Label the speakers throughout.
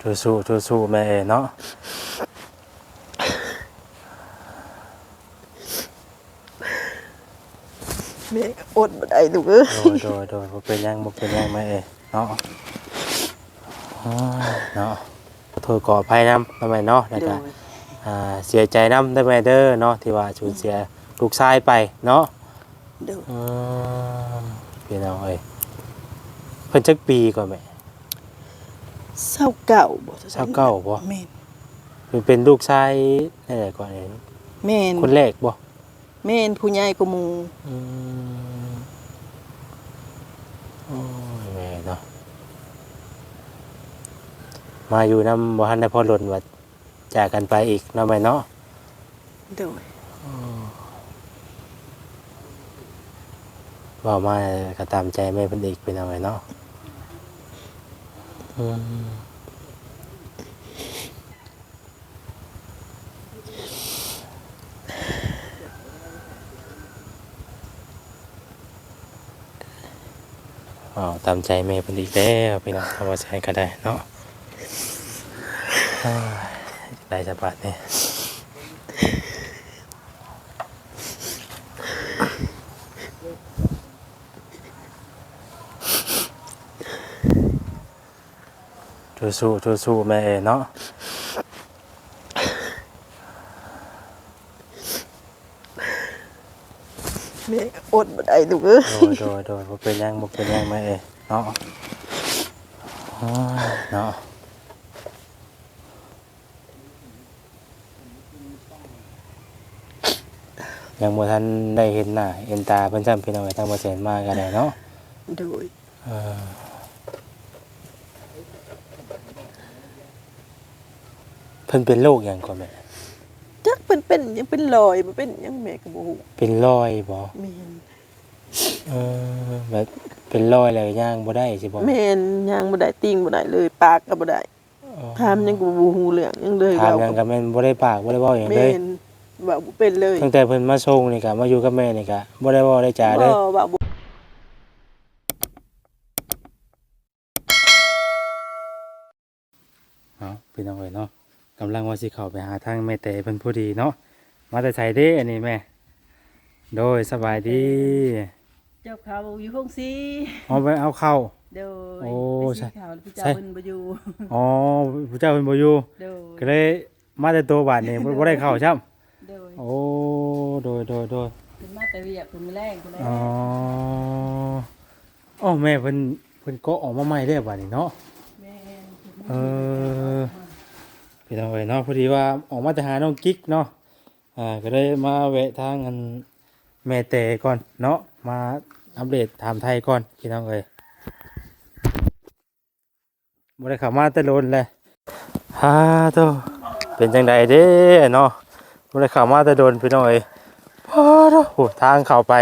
Speaker 1: สู้สู้สู้สู้แม่เอเนาะ
Speaker 2: แม่ก็อดบ่ได้ลูกเอ้ย
Speaker 1: โดยโดยโดยบ่เป็นหยังบ่เป็นหยังแม่เอเนาะโอ้ยเนาะขอโทษขออภัยนำทำไมเนาะแล้ว
Speaker 2: โด
Speaker 1: ก็
Speaker 2: ย
Speaker 1: อ่าเสียใจนำได้ไหมเด้อเนาะที่ว่าสูญเสียลูกชายไปเนาะ
Speaker 2: โดย
Speaker 1: อืมพี่น้องเอ้ยเพิ่นจักปีก่อนแม่
Speaker 2: เศร้าเก่าบ่
Speaker 1: เศร้าเก่าบ่
Speaker 2: แม่น
Speaker 1: เพิ่นเป็นลูกชายนั่นแหละก่อนเอง
Speaker 2: แม่น
Speaker 1: คนแรกบ่
Speaker 2: แม่นผู้ใหญ่กว่าหมู่
Speaker 1: อืมโอ้ยแม่เนาะมาอยู่นำบ่ทันได้พอหล่นว่าจากกันไปอีกเนาะแม่เนาะ
Speaker 2: โดย
Speaker 1: เว่ามาก็ตามใจแม่เพิ่นอีกเป็นเอาไว้เนาะ อ๋อตามใจแม่เพิ่นอีกแล้วพี่น้องทำว่าใช้ก็ได้เนาะได้สบายเนี่ย สู้สู้สู้สู้แม่เอเนาะ
Speaker 2: แม่ก็อดบ่ได้ลูกเอ้ย
Speaker 1: โดยโดยโดยบ่เป็นหยังบ่เป็นหยังแม่เอเนาะโอ้ยเนาะยังบ่ทันได้เห็นหน้าเห็นตาเพิ่นซ้ำพี่น้องไอ้ทางบ่แสนมาก็ได้เนาะ
Speaker 2: โดย
Speaker 1: เออ เพิ่นเป็นโรคหยังก่อนแม่
Speaker 2: จักเป็นเป็นยังเป็นรอยบ่เป็นหยังแม่ก็บ่ฮู้
Speaker 1: เป็นรอยบ่
Speaker 2: แม่น
Speaker 1: เออแบบเป็นรอยแล้วย่างบ่ได้สิบ่
Speaker 2: แม่นย่างบ่ได้ติ่งบ่ได้เลยปากก็บ่ได้
Speaker 1: อ๋อ
Speaker 2: ถามหยังก็บ่ฮู้เรื่องหยังเลย
Speaker 1: ถาม
Speaker 2: เว้า
Speaker 1: หยังก็แม่นบ่ได้ปากบ่ได้เว้าหยังเล
Speaker 2: แม่
Speaker 1: ย
Speaker 2: นเว้าบ่เป็นเลย
Speaker 1: ตั้งแต่เพิ่นมาส่งนี่ก็มาอยู่กับแม่นี่ก็บ่ได้เว้าได้จาเลย
Speaker 2: บ่เว้าบ่
Speaker 1: เนาะพี่น้องเอ้ยเนาะ กำลังว่าสิเข้าไปหาทางแม่แต่เพิ่นผู้ดีเนาะมาแต่ไสเด้อันนี้แม่ โดยสบายดี
Speaker 2: เจ้าเขาอยู่ห้องซี
Speaker 1: เอาไปเอาเข้า
Speaker 2: โดย
Speaker 1: โอ้
Speaker 2: ไป
Speaker 1: ใช่
Speaker 2: สีขาวแล้วพี่
Speaker 1: ใช่
Speaker 2: เจ้าเพิ่นบ่อยู่
Speaker 1: อ๋อผู้เจ้าเพิ่นบ่อยู่
Speaker 2: โดย
Speaker 1: ก็เลยมาแต่ตัวบาดนี่บ่บ่ได้เข้าซ้ํ
Speaker 2: โดย
Speaker 1: โอ้โดยโดยโดย
Speaker 2: เพิ่นมาแต่เวียกเพิ่นมาแรงเพิ่นแล้
Speaker 1: อ๋ออ๋อแม่เพิ่นเพิ่นก็ออกมาใหม่ได้บาดนี้เนาะ
Speaker 2: แม่น
Speaker 1: เออ พี่น้องเอ้ยเนาะพอดีว่าออกมาจะหาน้องกิ๊กเนาะอ่าก็เลยมาแวะทางอันแม่เตก่อนเนาะมาอัปเดตถามไทยก่อนพี่น้องเอ้ยบ่ได้เข้ามาแต่โลนเลยฮ่าโตเป็นจังใดเด้เนาะบ่ได้เข้ามาแต่โดนพี่น้องเอ้ยฮ่าโตโหทางเข้าไป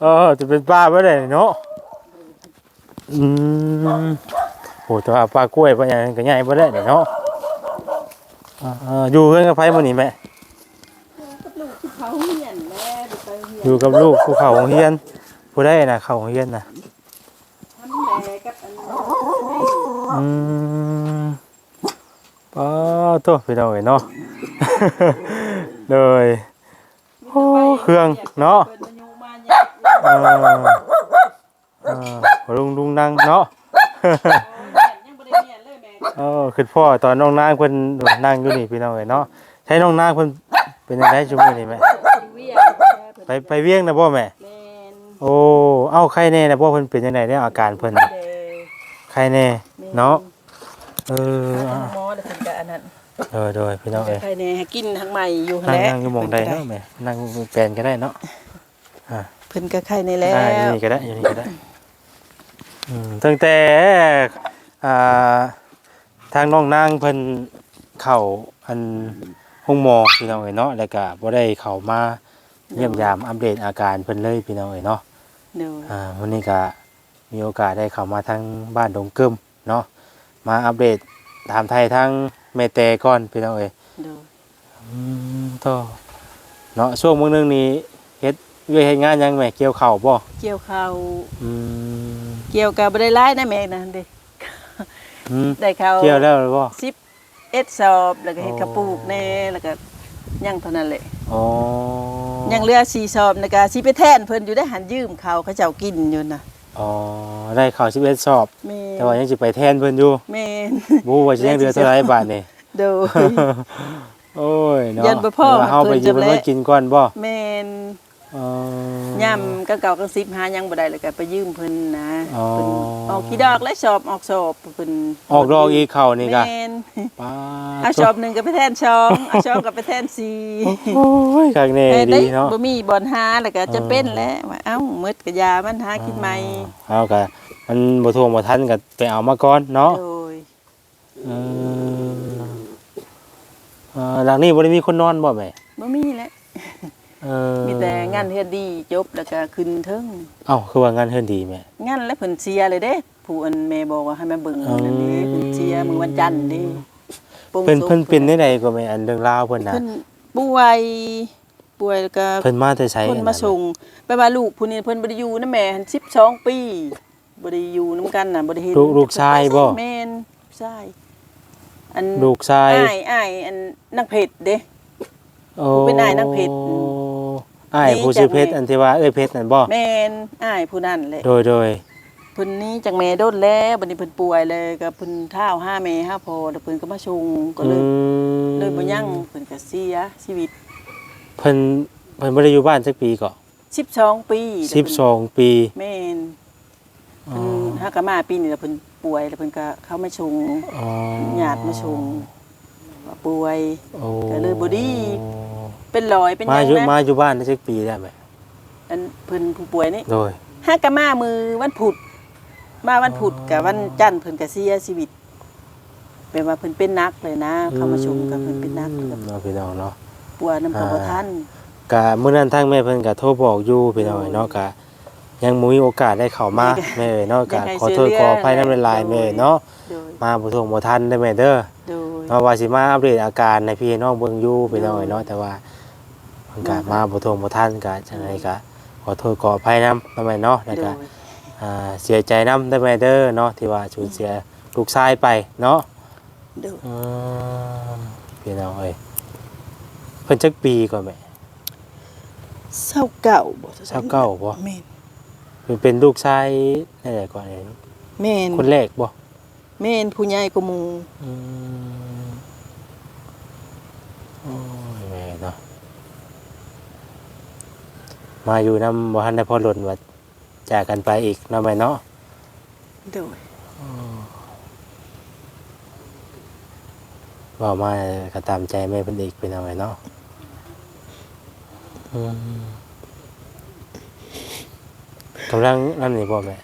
Speaker 1: เออจะเป็นป้าบ่ได้เนาะอืม โอ้ตัวปลากล้วยปลาอย่างนั้นก็ใหญ่บ่ได้เดี๋ยวเนาะอ่าอ่าอยู่เพื่อนกับไผมื้อนี้แม่
Speaker 2: กับลูกที่เขาเฮียนแม่เดี๋ยวไปเฮียน
Speaker 1: อยู่กับลูกภูเขาโรงเรียนผู้ได้น่ะเข้าโรงเรียนน่ะ
Speaker 2: ทำแม่กับอันนั้น
Speaker 1: อืมป้าตัวพี่น้องเอ้ยเนาะเลยโอ้เครื่องเนาะ
Speaker 2: เพิ่นมาอยู่มาเนี่ย
Speaker 1: เออเออลุงลุงนั่งเนาะ
Speaker 2: ยังบ่ได้เฮียน เลยแม่
Speaker 1: เออคือพ่อตอนน้องนางเพิ่นนั่งอยู่นี่พี่น้องเอ้ยเนาะใช้น้องนางเพิ่นเป็นจังได๋ซุมื้อนี้แม่
Speaker 2: เวียก
Speaker 1: ไปไปเวียงนะบ่แม่
Speaker 2: แม่น
Speaker 1: โอ้เอ้าใครแน่นะบ่เพิ่นเป็นจังได๋เนี่ยอาการเพิ่น
Speaker 2: เด้อ
Speaker 1: ใครแน่เนาะเออ
Speaker 2: หา
Speaker 1: อะ
Speaker 2: หมอแล้วเพิ่นก็อันนั้น
Speaker 1: เออโดยพี่น้องเอ้ย
Speaker 2: ใครแน่ให้กินทางใหม่อยู่
Speaker 1: นั่ง
Speaker 2: แหละ
Speaker 1: นั่งอยู่หม่องใดเนาะแม่นั่งแปลนก็ได้เนาะ
Speaker 2: เพิ่นก็ไข้ในแล้
Speaker 1: อ่าอยู่
Speaker 2: ว
Speaker 1: นี่ก็ได้อยู่นี่ก็ได้อืมตั้งแต่อ่า ทางน้องนางเพิ่นเข้าอันห้องหมอพี่น้องเอ้ยเนาะแล้วก็บ่ได้เข้ามาเยี่ยมยามอัปเดตอาการเพิ่นเลยพี่น้องเอ้ยเนาะ
Speaker 2: เด้อ
Speaker 1: อ่าวันนี้ก็มีโอกาสได้เข้ามาทางบ้านดงกึมเนาะมาอัปเดตถามไทยทางเมเตก่อนพี่น้องเอ้ย
Speaker 2: เด้อ
Speaker 1: อืมต่อเนาะช่วงมื้อนึงนี้เฮ็ดเวยกเฮ็ดงานหยังแม่เกี่ยวข้าวบ่
Speaker 2: เกี่ยวข้าว
Speaker 1: อืม
Speaker 2: เกี่ยวกับบ่ได้หลายนะแม่นะเด้
Speaker 1: อืม
Speaker 2: ได้เขา
Speaker 1: เกี่ยวแล้วหรือบ่
Speaker 2: สิบเอ็ดสอบแล้วก็เฮ็ด
Speaker 1: อ๋อ
Speaker 2: กระปุกแน่แล้วก็ยังเท่านั้นแหละ
Speaker 1: อ๋อ
Speaker 2: ยังเหลือสี่สอบนะก็สิไปแทนเพิ่นอยู่ได้หันยืมเขาเขาเจ้ากินอยู่น่ะ
Speaker 1: อ๋อได้ข่าว11สอบ
Speaker 2: แม่
Speaker 1: แต่ว่ายังสิไปแทนเพิ่นอยู่
Speaker 2: แม่น
Speaker 1: บ่ว่าสิยังเหลือเท่าไหร่บาทนี่
Speaker 2: โดย
Speaker 1: โอ้ยเนาะ
Speaker 2: ยันบ่พอ
Speaker 1: เดี๋ยวเฮาไป
Speaker 2: เพิ่น
Speaker 1: ยืม
Speaker 2: จำ
Speaker 1: มัน
Speaker 2: แล
Speaker 1: มากินก่อนบ่
Speaker 2: แม่น
Speaker 1: อ๋อ ย่ำ
Speaker 2: ก็เก่าก็สิบหายังบ่ได้เลยก็ไปยืมเพิ่นนะ
Speaker 1: อ๋อ
Speaker 2: เพิ่นออกกี่ดอกและสอบออกสอบเพิ่น
Speaker 1: ออกดอกอีกเข้านี่ก็
Speaker 2: แม่น
Speaker 1: ป้า
Speaker 2: เอาสอบหนึ่งก็ไปแทนช่องเอาช่องก็ไปแทนสี่
Speaker 1: โอ้ยคักแน่
Speaker 2: เอ้ย
Speaker 1: ดีเนาะ
Speaker 2: บ่มีบ่อนหาแล้วก็จะเป็นแล้วว่าเอ้ามืดก็ยามันหากินใหม่
Speaker 1: เอาก็มันบ่ทวงบ่ทันก็ไปเอามาก่อนเนาะ
Speaker 2: โดย
Speaker 1: เออเอ่อหลังนี้บ่ได้มีคนนอนบ่แม่
Speaker 2: บ่มีแล้ว
Speaker 1: เออ
Speaker 2: มีแต่งานเฮ็ดดีจบแล้วก็ขึ้นเทิง
Speaker 1: เอ้าคือว่างานเฮือนดีแม่
Speaker 2: งานแล้วเพิ่นเสียเลยเด้ผู้อันแม่บอกว่าให้มาเบิ่ง
Speaker 1: อ๋อ
Speaker 2: นั่นเด้เพิ่นเสียมื้อวันจันทร์เด้โปง
Speaker 1: เพิ่น
Speaker 2: ศพ
Speaker 1: เพิ่นเป็นได้ใดก็แม่อันเรื่องราวเพิ่นน่ะ
Speaker 2: เพิ่นป่วยป่วยแล้วก็
Speaker 1: เพิ่นมาแต่ไส
Speaker 2: คนมาส่งไปว่าลูกผู้นี้เพิ่นบ่ได้อยู่นำแม่หัน12ปีบ่ได้อยู่นํกันน่ะบ่ได้เห็น
Speaker 1: ลูกลูกชายบ่
Speaker 2: แม่นลูกชายอัน
Speaker 1: ลูกชาย
Speaker 2: อ้ายอ้ายอันนางเพชรเด้
Speaker 1: โอ้
Speaker 2: เป็นนายนางเพชร
Speaker 1: อ้าย
Speaker 2: นี่
Speaker 1: ผู้ชื่อ
Speaker 2: จาก
Speaker 1: เพชร
Speaker 2: แม่
Speaker 1: อันที่ว่าเอ้ยเพชรนั่นบ่
Speaker 2: แม่นอ้ายผู้นั้นแหละ
Speaker 1: โดยโดย
Speaker 2: เพิ่นนี้จังแม่โดนแล้วบัดนี้เพิ่นป่วยเลยก็เพิ่นเท้าห้าแม่ห้าพอแล้วเพิ่นก็มาชงก็เลย
Speaker 1: อืม
Speaker 2: เลยบ่ยั่งเพิ่นก็เสียชีวิต
Speaker 1: เพิ่นเพิ่นบ่ได้อยู่บ้านสักปีก็
Speaker 2: 12ปี
Speaker 1: 12ปี
Speaker 2: แม่น
Speaker 1: อ๋อ
Speaker 2: เพิ่นหากะมาปีนี้แล้วเพิ่นป่วยแล้วเพิ่นก็เข้ามาชง
Speaker 1: อ๋อ
Speaker 2: ญาติมาชง ว่าป่วย
Speaker 1: โอ้
Speaker 2: ก็เลยบ่ดี เป็นรอยเป็นห
Speaker 1: มา
Speaker 2: ยัง
Speaker 1: อยู่
Speaker 2: นะ
Speaker 1: มาอยู่บ้านได้สักปีได้ไหม
Speaker 2: อันเพิ่นผู้ป่วยนี่
Speaker 1: โดย
Speaker 2: หากะมามือวันพุธมาวันพุธกับวันจันทร์เพิ่นก็เสียชีวิตแปลว่าเพิ่นเป็นนักเลยนะเข้ามาชมกับเพิ่นเป็นนัก
Speaker 1: อืม
Speaker 2: กับ
Speaker 1: เนาะพี่น้องเนาะ
Speaker 2: ปัวน้ำพอบ่ทัน
Speaker 1: กะมื้อนั้นทางแม่เพิ่นก็โทรบอกอยู่พี่น้องเนาะกะยังบ่มีโอกาสได้เข้ามาแม่เอ้ยเนาะกะขอโทษขออภัยนำหลายๆแม่เอ้ยเนาะ
Speaker 2: โดย
Speaker 1: มาบ่ทวงบ่ทันเด้อแม่เด้อ
Speaker 2: โดย
Speaker 1: เนาะว่าสิมาอัปเดตอาการให้พี่น้องเบิ่งอยู่พี่น้องเอ้ยเนาะแต่ว่าเพิ่นก็มาบ่ทวงบ่ทันกะจังไดก็ขอโทษขออภัยนำแม่เนาะแล้ว
Speaker 2: โด
Speaker 1: ก็
Speaker 2: ย
Speaker 1: อ่าเสียใจนำได้อแม่เด้อเนาะที่ว่าสูญเสียลูกชายไปเนาะ
Speaker 2: โดย
Speaker 1: อืมพี่น้องเอ้ยเพิ่นจักปีก่อนแม่
Speaker 2: เศร้าเก่าบ่
Speaker 1: เศร้าเก่าบ่
Speaker 2: แม่น
Speaker 1: เพิ่นเป็นลูกชายนั่นแหละก่อนเอง
Speaker 2: แม่น
Speaker 1: คนแรกบ่
Speaker 2: แม่นผู้ใหญ่กว่าหมู่
Speaker 1: อืมโอ้ยแม่เนาะมาอยู่นำบ่ทันได้พอหล่นว่าจากกันไปอีกเนาะแม่เนาะ
Speaker 2: โดย
Speaker 1: เว้ามาก็ตามใจแม่เพิ่นอีกเป็นเอาไว้เนาะอืมกำลังนั่นนี่บ่แม่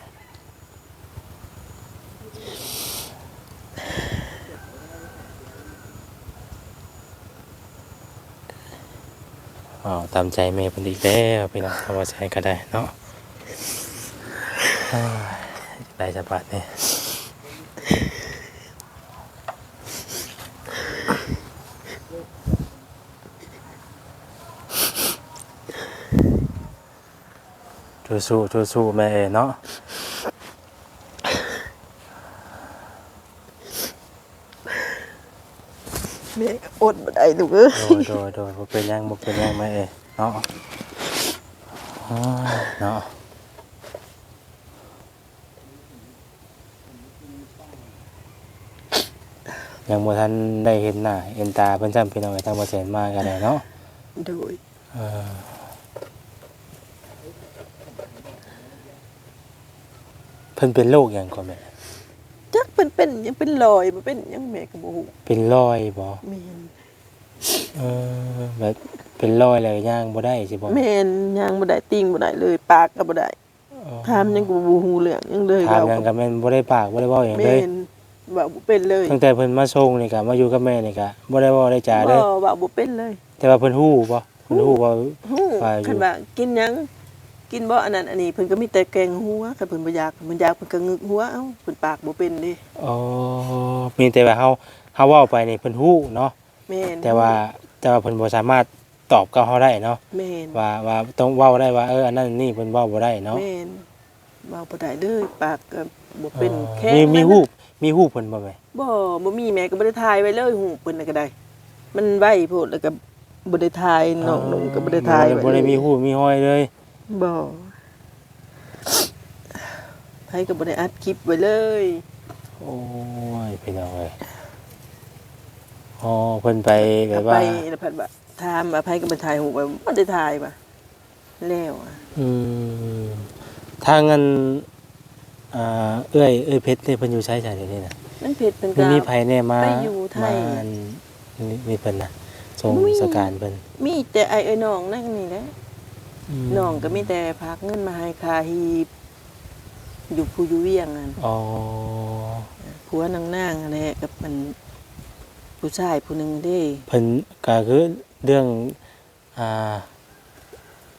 Speaker 1: อ๋อตามใจแม่เพิ่นอีกแล้วพี่น้องทำว่าใช้ก็ได้เนาะได้สบายเนี่ยสู้สู้สู้แม่เนาะ
Speaker 2: แม่ก็ อดบ่ได้ลูกเอ้ย
Speaker 1: โดยโดยโดยบ่เป็นหยังบ่เป็นหยังแม่เอ๋เนาะโอ้ยเนาะยังบ่ทันได้เห็นหน้าเห็นตาเพิ่นจำพี่น้องไอ้ทางบ่แสนมากันได้เนาะ
Speaker 2: โดย
Speaker 1: เออเพิ่นเป็นโรคหยังก่อนแม่
Speaker 2: จัก เพิ่นเป็นยังเป็นรอยบ่เป็นหยังแม่ก็บ่ฮู้
Speaker 1: เป็นรอยบ่
Speaker 2: แม่น
Speaker 1: เออแบบเป็นรอยแล้วย่างบ่ได้สิบ่
Speaker 2: แม่นย่างบ่ได้ติ่งบ่ได้เลย ปากก็บ่ได้
Speaker 1: อ๋อ
Speaker 2: ถามหยังก็บ่ฮู้เรื่องหยังเลย
Speaker 1: ถามห
Speaker 2: เว้า
Speaker 1: ยังก็แม่นบ่ได้ปากบ่ได้เว้าหยังเล
Speaker 2: แม่
Speaker 1: ย
Speaker 2: นเว่าบ่เป็นเลย
Speaker 1: ตั้งแต่เพิ่นมาส่งนี่ก็มาอยู่กับแม่นี่ก็บ่ได้เว้าได้จาเล
Speaker 2: บ่
Speaker 1: ย
Speaker 2: เว่าบ่เป็นเลย
Speaker 1: แต่ว่าเพิ่นฮู้บ่เพิ่นฮู้ว่า
Speaker 2: ฮู้
Speaker 1: ว่าอยู่
Speaker 2: คันว่ากินหยัง กินบ่อันนั้นอันนี้เพิ่นก็มีแต่แกงหัวคันเพิ่นบ่อยากมันอยากเพิ่นก็งึกหัวเอ้าเพิ่นปากบ่เป็นเด้
Speaker 1: อ๋อมีแต่ว่าเฮาเฮาเว้าไปนี่เพิ่นฮู้เนาะ
Speaker 2: แม่น
Speaker 1: แต่ว่าแต่ว่าเพิ่นบ่สามารถตอบกับเฮาได้เนาะ
Speaker 2: แม่น
Speaker 1: ว่าว่าต้องเว้าได้ว่าเอออันนั้นอันนี่เพิ่นเว้าบ่ได้เนาะ
Speaker 2: แม่นเว้าบ่ได้เลยปากก็บ่เป็น
Speaker 1: ออ
Speaker 2: แข็ง
Speaker 1: มีมี
Speaker 2: เลยนะ
Speaker 1: ฮูบมีฮูบเพิ่นบ่แม่
Speaker 2: บ่บ่มีแม่ก็บ่ได้ถ่ายไว้เลยหูเพิ่นน่ะก็ได้ มันไวโพดแล้วก็บ่ได้ถ่ายน้องนุ่งก็บ่ได้ถ่าย
Speaker 1: บ่ได้มีฮูบมีห้อยเลย
Speaker 2: บ่ไผก็บ่ได้อัดคลิปไว้เลย
Speaker 1: โอ้ยพี่น้องเอ้ยอ๋อเพิ่นไปแบบ
Speaker 2: ไป
Speaker 1: ว่า
Speaker 2: แล้วเพิ่นว่าถามว่าไผก็บ่ถ่ายหูไว้บ่ได้ถ่ายว่ะแล้วอะ
Speaker 1: อืมทางอันอ่าเอ้ยเอ้ยเพชรนี่เพิ่นอยู่ใช้จ่ายเดี๋ยวนี้น่ะ
Speaker 2: มันเพชรเป็น
Speaker 1: มัน
Speaker 2: กา
Speaker 1: มีไผแน่มา
Speaker 2: ไปอยู่ไทย
Speaker 1: มาอันนี่มีเพิ่นน่ะทรง
Speaker 2: มี
Speaker 1: สการเพิ่น
Speaker 2: มีแต่ไอ้ไอ้น้องนั่นนี่แหละ น้องก็มีแต่พากเงินมาให้ค่าฮีบอยู่ผู้อยู่เวียงนั่น
Speaker 1: อ๋อ
Speaker 2: ผัวนางนางอะไรกับมันผู้ชายผู้หนึ่งเด้
Speaker 1: เพิ่นก็คือเรื่องอ่า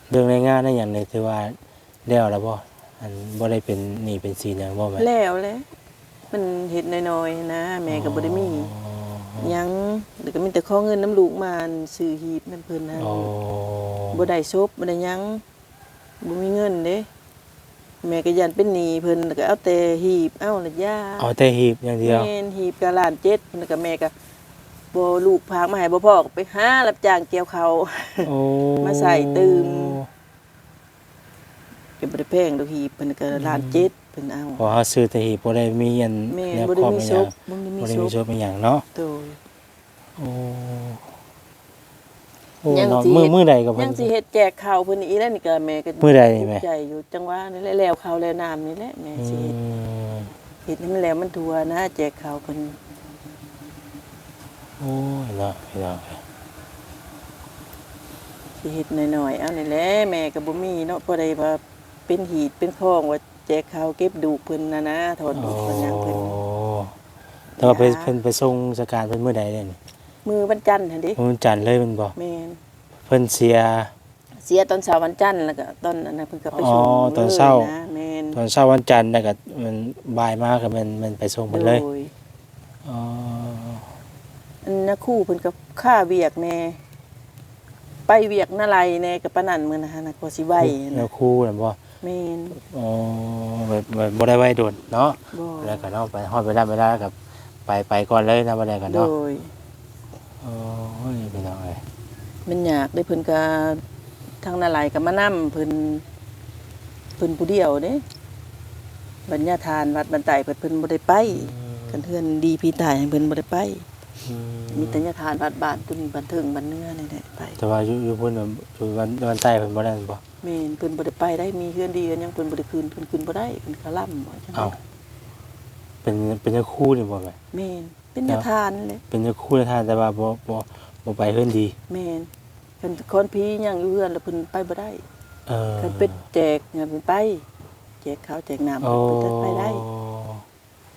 Speaker 1: เรื่องในงานนั่นอย่างนี้ถือว่าแล้วแล้วบ่อันบ่ได้เป็นหนี่เป็นสีหยังบ่แม่
Speaker 2: แล้วแหละมันเห็ดน้อยๆนะ แม่ก็บ่ได้มี
Speaker 1: อ๋อ
Speaker 2: ห ยังเดี๋ยวก็มีแต่ขอเงินน้ำลูกมาซื้อหีบนั่นเพิ่นนะ
Speaker 1: อ๋อ
Speaker 2: บ่ได้ซบบ่ได้หยังบ่มีเงินเด้แม่ก็ยันเป็นหนี้เพิ่นแล้วก็เอาแต่หีบเอาละย่า
Speaker 1: เอาแต่หีบอย่างเดียว
Speaker 2: แม่นหีบกะล้านเจ็ดแล้วก็แม่ก็บ่ลูกพากมาให้บ่พ่อก็ไปหารับจ้างเกี่ยวเขาว
Speaker 1: โอ้
Speaker 2: มาใส่ตื่มก็บ่ได้แพงดอกหีบเพิ่นก็ล้านเจ็ดเพิ่นเอา
Speaker 1: พอเฮาซื้อแต่หีบบ่ได้มีอัน
Speaker 2: แม่
Speaker 1: แนว
Speaker 2: บ่
Speaker 1: ค
Speaker 2: ได้
Speaker 1: รอบ
Speaker 2: มี
Speaker 1: อีห
Speaker 2: ซ
Speaker 1: ยัง
Speaker 2: บบ่ได้มี
Speaker 1: บ่ได้
Speaker 2: ซ
Speaker 1: มี
Speaker 2: บ
Speaker 1: ซบอีหยังเนาะ
Speaker 2: โดย
Speaker 1: โอ้โอ้
Speaker 2: ยัง
Speaker 1: เนาะ
Speaker 2: สิ
Speaker 1: มือ
Speaker 2: เฮ็ด
Speaker 1: มือใดก็เพิ่
Speaker 2: ยั
Speaker 1: น
Speaker 2: งสิเฮ็ดแจกข้าวเพิ่นอีกแล้วนี่ก็แม่ก็
Speaker 1: มื้อใดนี่แม่
Speaker 2: ภูใจอยู่จังหวะนี่แหละแล้วข้าวแล้วน้ำนี่แหละแม่
Speaker 1: อื
Speaker 2: สิเฮ็ด
Speaker 1: ม
Speaker 2: เฮ็ดให้มันแล้วมันทั่วนะ แจกข้าวเพิ่น
Speaker 1: โอ้ยเนาะพี่น้อง
Speaker 2: สิเฮ็ดน้อยๆเอานี่แหละแม่ก็บ่มีเนาะพอได้ว่าเป็นหีดเป็นข้องว่า แจกข้าวเก็บดูกเพิ่นนะนะถอดดู
Speaker 1: โอ้
Speaker 2: กเพิ่นหยังเพิ่น
Speaker 1: แต่ว่าไป
Speaker 2: ยา
Speaker 1: เพิ่นไปส่งสการเพิ่นมื้อใดเด้นี่
Speaker 2: มือวันจันทร์หั่นดิ
Speaker 1: มื้อจันทร์เลยแมันบ่
Speaker 2: แม่น
Speaker 1: เพิ่นเสีย
Speaker 2: เสียตอนเช้าวันจันทร์แล้วก็ตอนนั้นน่ะเพิ่นก็ไป
Speaker 1: อ๋อ
Speaker 2: ส่ง
Speaker 1: ตอนเช้า
Speaker 2: ลยนะแม่น
Speaker 1: ตอนเช้าวันจันทร์แล้วก็มันบ่ายมาก็มันมันไปส่งเพิ่นเลย
Speaker 2: โดย
Speaker 1: อ๋อ
Speaker 2: อันนะครู่เพิ่นก็ค่าเวียกแน่ไปเวียกนาไรแน่กับปานนันมื้อนะฮะนะก็สิไหว
Speaker 1: แล้
Speaker 2: นะ
Speaker 1: วครูนั่นบ่
Speaker 2: แม่น
Speaker 1: อ๋อแบบแบบบ่ได้ไว้โดดเนาะ
Speaker 2: บ่
Speaker 1: แล้วก็เนาะไปฮอดเวลาเวลากับไปไปก่อนเลยนะบ่ได้กัน
Speaker 2: โด
Speaker 1: เนาะ
Speaker 2: ย
Speaker 1: โอ้ยพี่น้องเอ้ย
Speaker 2: มันยากได้เพิ่นก็ทางนาไรก็มานํเพิ่นเพิ่นผู้เดียวเด้บรรญาทานวัดบันไตเพิ่นเพิ่นบ่ได้ไปกันเทือนดีพี่ตายให้เพิ่นบ่ได้ไป
Speaker 1: อื
Speaker 2: มีแต่ญาทานวัดบ้านตุนบันเทิงบันเนื้อนี่แหละไป
Speaker 1: แต่ว่าอยู่อยู่พุ่นน่ะอยู่วันวันใต้เพิ่นบ่ได้บ่
Speaker 2: แม่นเพิ่นบ่ได้ไปได้มีเฮือนดีกันยังเพิ่นบ่ได้คืนเพิ่นคืนบ่ได้เพิ่นคาล่ำบ่จัง
Speaker 1: เอ้าเป็นเป็นจังครูนี่บ่แม่
Speaker 2: แม่นเป็นญาทานนั่นแหละ
Speaker 1: เป็นจังครูในทานแต่ว่าบ่บ่บ่ไปเฮือนดี
Speaker 2: แม่นเพิ่นคนพี่ยังอยู่เฮือนแล้วเพิ่นไปบ่ได้
Speaker 1: เออ
Speaker 2: เพิ่นเป็ดแจกเงินเพิ่นไปแจกข้าวแจกน้ำ
Speaker 1: โอ้
Speaker 2: เพิ่นจะไปได้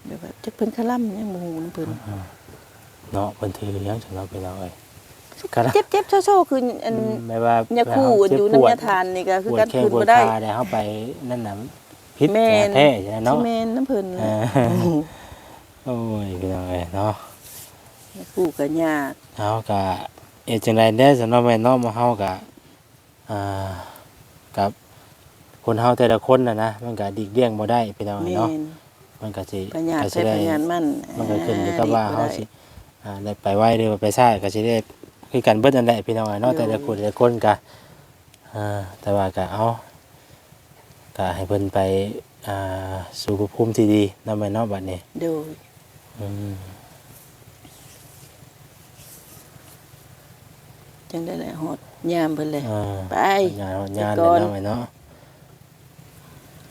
Speaker 2: แบบว่าจักเพิ่นคาล่ำยังบ่ฮู้นํเพิ่น
Speaker 1: เนาะเพิ่นถือหยังจังเนาะพี่น้องเอ้ย ก็ได้
Speaker 2: เจ็บๆโซๆคืออัน
Speaker 1: ไม่ว่า
Speaker 2: ญาคู่อยู่นำญาทานนี่ก็คือ
Speaker 1: ปว
Speaker 2: กั
Speaker 1: ด
Speaker 2: น
Speaker 1: แข้ง
Speaker 2: คืน
Speaker 1: ปว
Speaker 2: บ่
Speaker 1: ด
Speaker 2: ได้
Speaker 1: ขาได้เฮาไปนั่นน่ะพิษ
Speaker 2: แม่น
Speaker 1: แท้ใช่ไหมเนาะ
Speaker 2: สิแม่นน้ำเพิ่น
Speaker 1: เออโอ้ยพี่น้องเอ้ยเนาะ
Speaker 2: ญาคู่ก็ยาก
Speaker 1: เฮาก็เอ็ดจังไดได้สำหรับแม่น้องมาเฮาก็อ่ากับคนเฮาแต่ละคนน่ะนะมันก็ดีกเลี่ยงบ่ได้พี่น้องเอ้ย
Speaker 2: แม่
Speaker 1: เนาะ
Speaker 2: น
Speaker 1: มันก็สิ
Speaker 2: ปัญญา
Speaker 1: ก็
Speaker 2: ใช้
Speaker 1: สิได้
Speaker 2: ปัญญามัน
Speaker 1: มันก็ขึ้นอยู่กับว่าเฮาสิ
Speaker 2: ดีก
Speaker 1: อ่าได้ไปไวหรือว่าไปช้าก็สิได้ คือกันเบิดนั่นแหละพี่น้องเอ้ยเนาะแต่ละคนแต่ละคนก็อ่าแต่ว่าก็เอาก็ให้เพิ่นไปอ่าสู่ภพภูมิที่ดีนำแม่เนาะบัดนี้
Speaker 2: โดย
Speaker 1: อืม
Speaker 2: จังได้แหละฮอดยามเพิ่นเลย
Speaker 1: อ่า
Speaker 2: ไป
Speaker 1: งานงาน
Speaker 2: ไป
Speaker 1: เล
Speaker 2: ก่
Speaker 1: ย
Speaker 2: อน
Speaker 1: เนาะไอ้เนาะ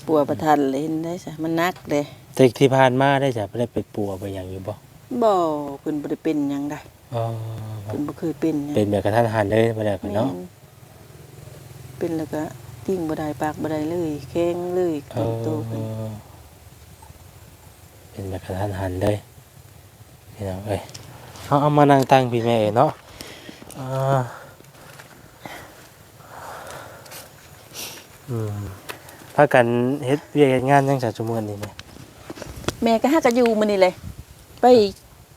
Speaker 2: ปัวประทันเลยเห็นได้ซะมันนักเลย
Speaker 1: แต่ที่ผ่านมาได้จะไปได้ไปปัวไปอย่างอยู่บ่
Speaker 2: บ่เพิ่นบ่ได้เป็นหยังได้
Speaker 1: อ๋อ
Speaker 2: เพิ่นบ่เคยเป็นหยัง
Speaker 1: เป็นแบบกระทันหันเลยบ่ได้กันเนาะ
Speaker 2: แม่เป็นแล้วก็ติ้งบ่ได้ปากบ่ได้เลยแข็งเลย
Speaker 1: เอ
Speaker 2: เกิน
Speaker 1: อ
Speaker 2: โตเพิ่น
Speaker 1: เป็นแบบกระทันหันเลยพี่น้องเอ้ยเอาเอามานั่งตั้งพี่แม่เอ้ยเนาะอ่าอืมพากันเฮ็ดเวียกเฮ็ดงานจังซั่นซุมื้อนี้แม่
Speaker 2: แม่ก็หาก็อยู่มื้อนี้เลยไป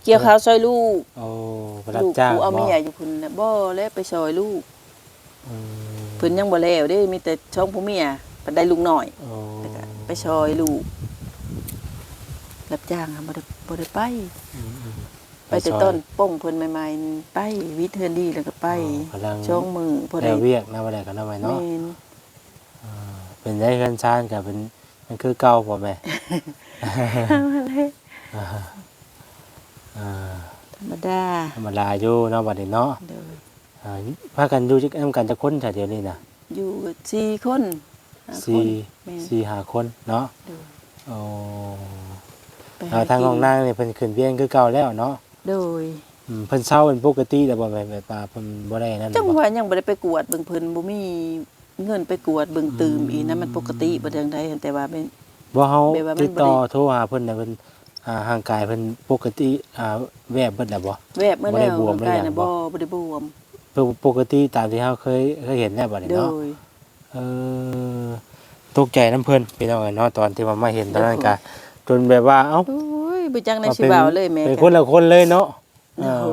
Speaker 2: เกี่ยวข้าวซอยลูก
Speaker 1: โอ้ไปรับ
Speaker 2: ลูก
Speaker 1: จ้าง
Speaker 2: กูเอา
Speaker 1: บ่
Speaker 2: เมียอยู่พุ่นน่ะบ่แล้วไปซอยลูก
Speaker 1: อืม
Speaker 2: เพิ่นยังบ่แล้วเด้มีแต่ช่องผู้เมียเพิ่นได้ลูกน้อย
Speaker 1: โอ้
Speaker 2: แล้วก็ไปซอยลูกรับจ้างค่ะบ่ได้บ่ได้ไปไปแต่ต้นป้งเพิ่นใหม่ๆนี่ไปวิทย์เทือนดีแล้วก็ไป
Speaker 1: กำลัง
Speaker 2: ช่องมือพอ
Speaker 1: แล้
Speaker 2: ได้
Speaker 1: วเวียกนะบ่ได้กันเอาไว้เนาะ
Speaker 2: แม่น
Speaker 1: เป็นได้กันชานก็เป็นมันคือเก่าบ่แม่อ่า
Speaker 2: ธรรมดา
Speaker 1: ธรรมดาอยู่เนาะบัดนี้เนาะ
Speaker 2: เด้อ
Speaker 1: อ่าพากันอยู่จักนำกันจักคนถ้าเดี๋ยวนี้น่ะ
Speaker 2: อยู่สี่คนห้าคน
Speaker 1: สี่
Speaker 2: แม่น
Speaker 1: สี่ห้าคนเนาะ
Speaker 2: เด้อ
Speaker 1: โอ้
Speaker 2: ไป
Speaker 1: เอาทางห้องนางนี่เพิ่นขึ้นเวียนคือเก่าแล้วเนาะ
Speaker 2: โดย
Speaker 1: อืมเพิ่นเศร้าเป็นปกติแต่บ่แม่นแบบว่าเพิ่นบ่ได้นั่น
Speaker 2: จัง
Speaker 1: บ่
Speaker 2: ว่ายังบ่ได้ไปกวดเบิ่งเพิ่นบ่มีเงินไปกวดเบิ่งตืมอีนะมันปกติบ่จังไดแต่ว่าเป็น
Speaker 1: บ่เฮา
Speaker 2: แบบว่ามัน
Speaker 1: ติดต่อ
Speaker 2: บ่ได้
Speaker 1: โทรหาเพิ่นน่ะเพิ่น อ่าร่างกายเพิ่นปกติอ่าแวบเบิดแล้วบ่
Speaker 2: แวบเมื่อ
Speaker 1: บ่ได้
Speaker 2: แล้ว
Speaker 1: บวม
Speaker 2: ร่างกาย
Speaker 1: บ่ได้หยัง
Speaker 2: น่ะ
Speaker 1: บ่
Speaker 2: บ่บ่ได้บวม
Speaker 1: ปกติตามที่เฮาเคยเคยเห็นแล้วบัดนี้
Speaker 2: โด
Speaker 1: เนาะ
Speaker 2: ย
Speaker 1: เออตกใจน้ำเพิ่นพี่น้องเอ้ยเนาะตอนที่ว่ามาเห็นตอนนั้นก็จนแบบว่าเอ้า
Speaker 2: โอ้ยบ่จังใน
Speaker 1: ว่า
Speaker 2: สิ
Speaker 1: เป็น
Speaker 2: เว้าเลยแม่
Speaker 1: เป็น
Speaker 2: ก็
Speaker 1: คนละคนเลยเนาะเอ
Speaker 2: โอ้
Speaker 1: อ
Speaker 2: โห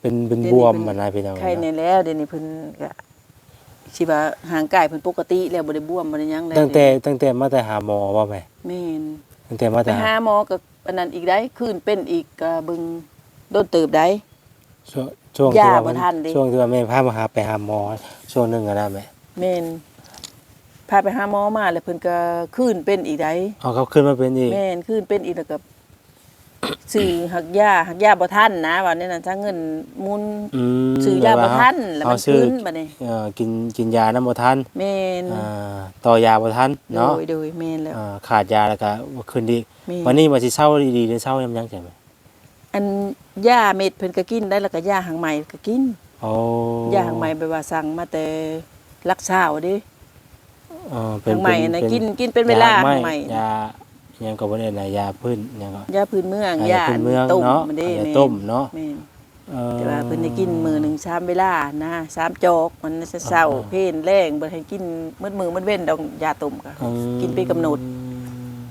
Speaker 1: เป็นเป็น
Speaker 2: เดี๋
Speaker 1: บ
Speaker 2: ยวนี้
Speaker 1: วม
Speaker 2: เป็น
Speaker 1: มันนะพี่น้อง
Speaker 2: ใคร
Speaker 1: เอ้ย
Speaker 2: ใน
Speaker 1: เนาะ
Speaker 2: แล้วเดี๋ยวนี้เพิ่นก็สิว่าห่างกายเพิ่นปกติแล้วบ่ได้บวมบ่ได้หยังแล้ว
Speaker 1: ตั้งแต่ตั้งแต่มาแต่หาหมอว่าแม่
Speaker 2: แม่น
Speaker 1: ตั้งแต่มา
Speaker 2: ไป
Speaker 1: แต่หา
Speaker 2: หาหมอก็ อันนั้นอีกได้คืนเป็นอีกก็เบิ่งโดนเติบได้
Speaker 1: ช่วงช่วงที่
Speaker 2: ยา
Speaker 1: ว่า
Speaker 2: บ่
Speaker 1: มัน
Speaker 2: ทันดิ
Speaker 1: ช่วงที่ว่าแม่พามาหาไปหาหมอ ช่วงหนึงอะนะแม่
Speaker 2: แม่นพาไปหาหมอมาแล้วเพิ่นก็คืนเป็นอีกได้
Speaker 1: เอาเขาขึ้นมาเป็นอีก
Speaker 2: แม่นคืนเป็นอีกแล้วก็ ซื้อหักยาหักยาบ่ทันนะว่านี่น่ะถ้าเงินมุน
Speaker 1: อืม
Speaker 2: ซื้อยาบ่ทันแล้ว
Speaker 1: เอา
Speaker 2: มัน
Speaker 1: ซื้อ
Speaker 2: คืนบัดนี้
Speaker 1: เอ่อกินกินยานำบ่ทัน
Speaker 2: แม่น
Speaker 1: อ่าต่อยาบ่ทัน
Speaker 2: โด
Speaker 1: เนาะ
Speaker 2: ยโดยแม่นแล้ว
Speaker 1: อ่าขาดยาแล้วก็บ่ขึ้นอีก
Speaker 2: แม่น
Speaker 1: วันนี้ว่าสิเศร้าดีๆหรือเศร้ายำยังใช่ไหม
Speaker 2: อันยาเม็ดเพิ่นก็กินได้แล้วก็ยาหางใหม่ก็กิน
Speaker 1: โอ้
Speaker 2: ยาหางใหม่ไปว่าสั่งมาแต่รักษาเอาเดิ
Speaker 1: เออเป็น
Speaker 2: หางใหม่
Speaker 1: เป็น
Speaker 2: นะ
Speaker 1: เป็น
Speaker 2: กินกินเป็นเวลา
Speaker 1: ห
Speaker 2: หางใหม่
Speaker 1: ยาห ยังก็บ่ได้นะยาพื้นหยังก็
Speaker 2: ยาพื้นเมือง
Speaker 1: อ่ายาพื้นเมือง
Speaker 2: ต้ม
Speaker 1: เนาะ
Speaker 2: มันเด้
Speaker 1: ยา
Speaker 2: แม่
Speaker 1: ต้มเนาะ
Speaker 2: แม่น
Speaker 1: เออ
Speaker 2: แต่ว่าเพิ่นได้กินมื้อหนึงสามเวลานะสามจอกมันจะเช้า
Speaker 1: อ่า
Speaker 2: เพลนแรงบ่ให้กินมื้อมื้อมื้อเว้นดอกยาต้มก็
Speaker 1: อืม
Speaker 2: กินเป็นกำหนด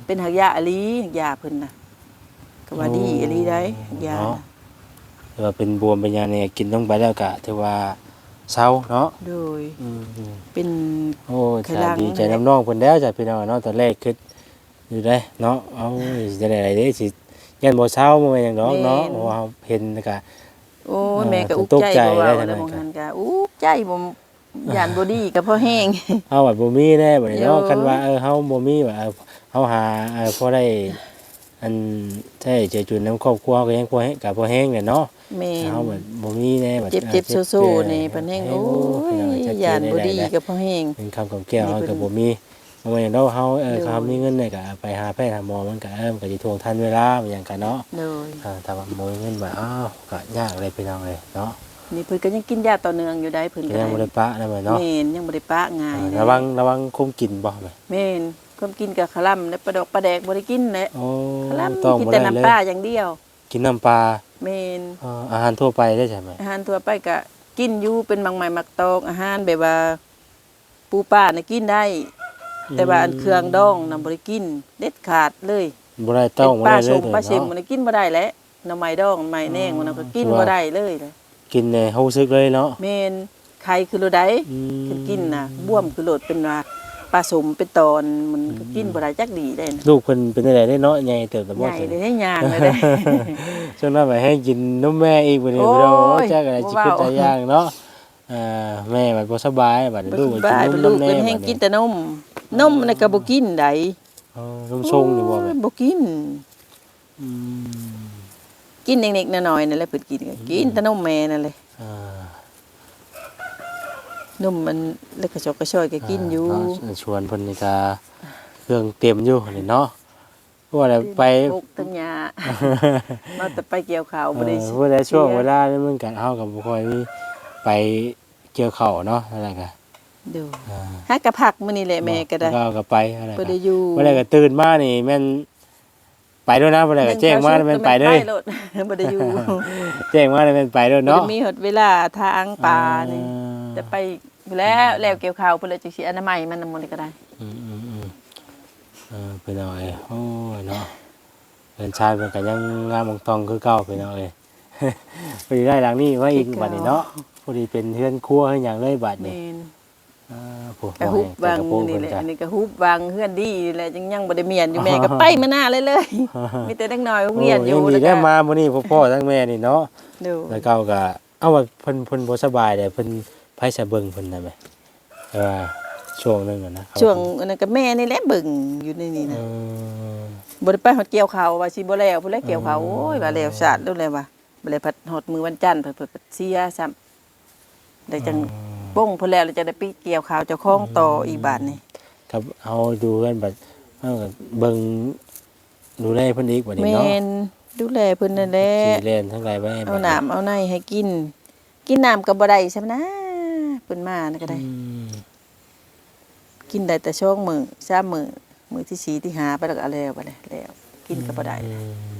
Speaker 2: เป็นหักยาอลีหักยาเพิ่นน่ะก็ว่าดีอลีได้หักยา
Speaker 1: เนาะ
Speaker 2: น่ะ
Speaker 1: ถือว่าเป็นบวมเป็นหยังเนี่ยกินลงไปแล้วก็ถือว่าเศร้าเนาะ
Speaker 2: โดย
Speaker 1: อืมอืม
Speaker 2: เป็น
Speaker 1: โอ้ย
Speaker 2: ไขลัง
Speaker 1: ดีใจน้ำน้องเพิ่นแล้วจ้ะพี่น้องเนาะตอนแรกคิด อยู่ได้เนาะเอาจะได้อะไรเด้สิยันบ่เช้าบ่แม่นหยังดอกเนาะเพราะว่าเราเห็นแล้วก็
Speaker 2: โอ้ย
Speaker 1: อ่า
Speaker 2: แม่ก็อุก
Speaker 1: ตก
Speaker 2: ใจ
Speaker 1: ใจ
Speaker 2: บ่
Speaker 1: ได้
Speaker 2: เว้า
Speaker 1: ทำไม
Speaker 2: แล้วมองหันก็อุกใจบ่ยานบ่ดีก็เพราะแห้ง
Speaker 1: เฮาว่าบ่มีแน่บัดนี้เนาะ
Speaker 2: โอ้
Speaker 1: คันว่าเออเฮาบ่มีว่าเออเฮาหาเออพอได้อันใช่เจอจุนน้ำครอบครัวก็ยังพอให้ก็พอแห้งเนี่ยเนาะ
Speaker 2: แม่น
Speaker 1: เฮาแบบบ่มีแน่บัด
Speaker 2: เจ็บ
Speaker 1: อ่า
Speaker 2: เจ็บ
Speaker 1: จ็
Speaker 2: สู้
Speaker 1: เจ็บ
Speaker 2: ๆนี่เพิ่นแห้งโอ้
Speaker 1: พี่น้อง
Speaker 2: ย
Speaker 1: ชัดเจ
Speaker 2: ยาน
Speaker 1: ได้
Speaker 2: บ่ดี
Speaker 1: ได้
Speaker 2: ก็เพราะแห้ง
Speaker 1: เป็นคำกับแก้ว
Speaker 2: นี่
Speaker 1: เฮา
Speaker 2: เพิ่น
Speaker 1: ก็บ่มี เพราะว่าอย่างเราเฮาเออ
Speaker 2: โดย
Speaker 1: เขามีเงินเนี่ยก็ไปหาแพทย์หาหมอมันก็เออมันก็สิทวงทันเวลาอย่างกันเนาะ
Speaker 2: โดย
Speaker 1: อ่าถ้าว่าบ่มีเงินว่าอ้าวก็ยากเลยพี่น้องเลยเนาะ
Speaker 2: นี่เพิ่นก็ยังกินยาต่อเนื่องอยู่ได้เพิ่นก็
Speaker 1: ยังบ่
Speaker 2: ได้
Speaker 1: ได้ปะนะแม่เนาะ
Speaker 2: แม่นยังบ่ได้ปะง่าย
Speaker 1: อ่า
Speaker 2: เลย
Speaker 1: ระวังระวังคุมกินบ่แม่
Speaker 2: แม่นความกินกับขะล่ำและปลาดอกปลาแดกบ่ได้กินแหละ
Speaker 1: โอ้
Speaker 2: ขะล่ำ
Speaker 1: ต้อง
Speaker 2: กิน
Speaker 1: บ่
Speaker 2: แต่
Speaker 1: ได้
Speaker 2: น้ำ
Speaker 1: เลย
Speaker 2: ปลาอย่างเดียว
Speaker 1: กินน้ำปลา
Speaker 2: แม่น
Speaker 1: เอ่ออาหารทั่วไปได้ใช่ไหม
Speaker 2: อาหารทั่วไปก็กินอยู่เป็นบางไม้มักตอกอาหารแบบว่าปูปลาน่ะกินได้ แต่ว่าอันเครื่องดองน่ะบ่ได้กิน เด็ดขาดเลย
Speaker 1: บ่ได้ต้อง
Speaker 2: เป็น
Speaker 1: บ่
Speaker 2: ปลา
Speaker 1: ได้เล
Speaker 2: ส้
Speaker 1: ย
Speaker 2: มปลาเค็ม
Speaker 1: เนาะ
Speaker 2: มันกินบ่ได้แหล้วหน่อไม้ดองไม้แนงมันก็กิน
Speaker 1: คือ
Speaker 2: บ่
Speaker 1: ว่า
Speaker 2: ได้เลยเลย
Speaker 1: กินในเฮาซึกเลยเนาะ
Speaker 2: แม่นไข่คือโลใด
Speaker 1: อืม
Speaker 2: คือกินน่ะบ่วมคือโลดเป็นว่าปลาสมเป็นตอนมันก็กินบ่ได้จักดีได้นะ
Speaker 1: ลูกเพิ่นเป็นจังไดได้เนาะใหญ่เติบแต่
Speaker 2: ให
Speaker 1: บ่
Speaker 2: ญ่
Speaker 1: ถึง
Speaker 2: เลยให้ยางเลยเด้
Speaker 1: ช่วงนั้นไปให้กินนมแม่อีกบัดนี้
Speaker 2: โอ้ย
Speaker 1: พี่น้องโอ้จักอะไรสิ
Speaker 2: บ่
Speaker 1: เป็น
Speaker 2: เว้า
Speaker 1: ตาย่างเนาะ อ่าแม่บัดบ่สบายบัดนี้ลูก
Speaker 2: บ้า
Speaker 1: กิ
Speaker 2: เป็น
Speaker 1: น
Speaker 2: ลู
Speaker 1: น
Speaker 2: ก
Speaker 1: ม
Speaker 2: เป็น
Speaker 1: แม่
Speaker 2: แห้ง
Speaker 1: บัด
Speaker 2: กิน
Speaker 1: นี้
Speaker 2: แต่นมนมน่ะก็บ่กินได้
Speaker 1: อ๋อนมชงนี่บ่แม่
Speaker 2: โอ้ยบ่กิน
Speaker 1: อืม
Speaker 2: กินเด็กๆน้อยๆนั่นแหละเพิ่นกินก็กินแต่นมแม่นั่นแหละ
Speaker 1: อ่า
Speaker 2: นมมันเล็กกระชอกกระชอยก็กินอยู่
Speaker 1: เนาะชวนเพิ่นนี่ก็เครื่องเต็มอยู่นี่เนาะเพราะว่าอะไรไป
Speaker 2: ปลูกตั้งหญ้ามาแต่ไปเกี่ยวข้าวบ่ได้
Speaker 1: เออเวลาช่วงเวลานี่มันกันเฮากับบ่ค่อยมี ไปเกี่ยวข้าวเนาะอะไรกัน
Speaker 2: ดู
Speaker 1: อ่า
Speaker 2: หากะพักมื้อนี้แหละแม่ก็ได้
Speaker 1: ก็ก็ไปอะไร
Speaker 2: บ่
Speaker 1: กั
Speaker 2: ได้
Speaker 1: น
Speaker 2: อยู่
Speaker 1: เมื่อไรก็ตื่นมานี่แม่นไปด้วยนะเมื่อไรก็แจ้งมานี่แม่นไปเลย
Speaker 2: โลดบ่ได้อยู่
Speaker 1: แจ้งมานี่แม่นไปด้วย
Speaker 2: บ่
Speaker 1: เนาะ
Speaker 2: ได้มีหดเวลาทางป่านี่
Speaker 1: อ่า
Speaker 2: จะไปแล้วแล้วเกี่ยวข้าวเพิ่นเลยจังสิอนามัยมันนำมันก็ได้
Speaker 1: อืมอืมอืมเออไปหน่อยโอ้ยเนาะเป็นชายเป็นกันยังงามมองตองคือเก่าไปหน่อยพอดีได้หลังนี้ไว่าอีกบัดนี้เนาะพ อดีเป็นเฮือนครัวให้อย่างเลยบัดนี้
Speaker 2: แม่น
Speaker 1: อ่าผู้
Speaker 2: กระฮุบ
Speaker 1: บ่
Speaker 2: วาง
Speaker 1: ให้กระโปรง
Speaker 2: นี่
Speaker 1: เพิ่น
Speaker 2: แหละ
Speaker 1: จ้ะ
Speaker 2: อันนี้กระฮุบวางเฮือนดีแหละจังยังบ่ได้เมียนอยู่แม่ก็ไปมาหน้าเลยเลยมีแต่เด็กน้อยเมียนอยู่
Speaker 1: โยัง
Speaker 2: แล้
Speaker 1: ดี
Speaker 2: ว
Speaker 1: ได้
Speaker 2: ก็
Speaker 1: มามื้อนี้พ่อพ่อทั้งแม่นี่เนาะ
Speaker 2: ดู
Speaker 1: แล้วก็ก็เอาว่าเพิ่นเพิ่นบ่สบายเด้เพิ่นไผสะเบิ่งเพิ่นได้ไหมเออช่วงหนึงอะนะ
Speaker 2: ช่วงอันนั้นก็แม่นี่แหละเบิ่งอยู่ในนี่
Speaker 1: เอ
Speaker 2: นะ
Speaker 1: อ
Speaker 2: บ่ได้ไปฮอดเกี่ยวข้าวว่าสิบ่แล้วพุ่นแหละเกี่ยวข้าวโอ้ยว่าแล้วสาดแล้วเลยว่าบ่ได้พัดฮอดมื้อวันจันทร์เพิ่นเพิ่นเสียซ้ำ ได้จังป้งพุ่นแล้วแล้วจะได้ไปเกี่ยวข้าวเจ้าของต่ออีกบาทนี่
Speaker 1: ครับเอาดูกันบัดเอาก็เบิ่งดูแลเพิ่นอีกบัดนี้
Speaker 2: แม่
Speaker 1: เนาะ
Speaker 2: นดูแลเพิ่นนั่นแหละ
Speaker 1: ขี่เล่นทั้งหลายไว้ให้
Speaker 2: เอา
Speaker 1: บัด
Speaker 2: น้ำเอาในให้กิน กินน้ำก็บ่ได้ใช่ไหมนะเพิ่นมานะก็ได้
Speaker 1: อืม
Speaker 2: กินได้แต่ช่วงมื้อสามมื้อมื้อที่สี่ที่ห้าไปแล้วก็เอาแล้วไปเลยแล้ว กินก็บ่ได้
Speaker 1: อืม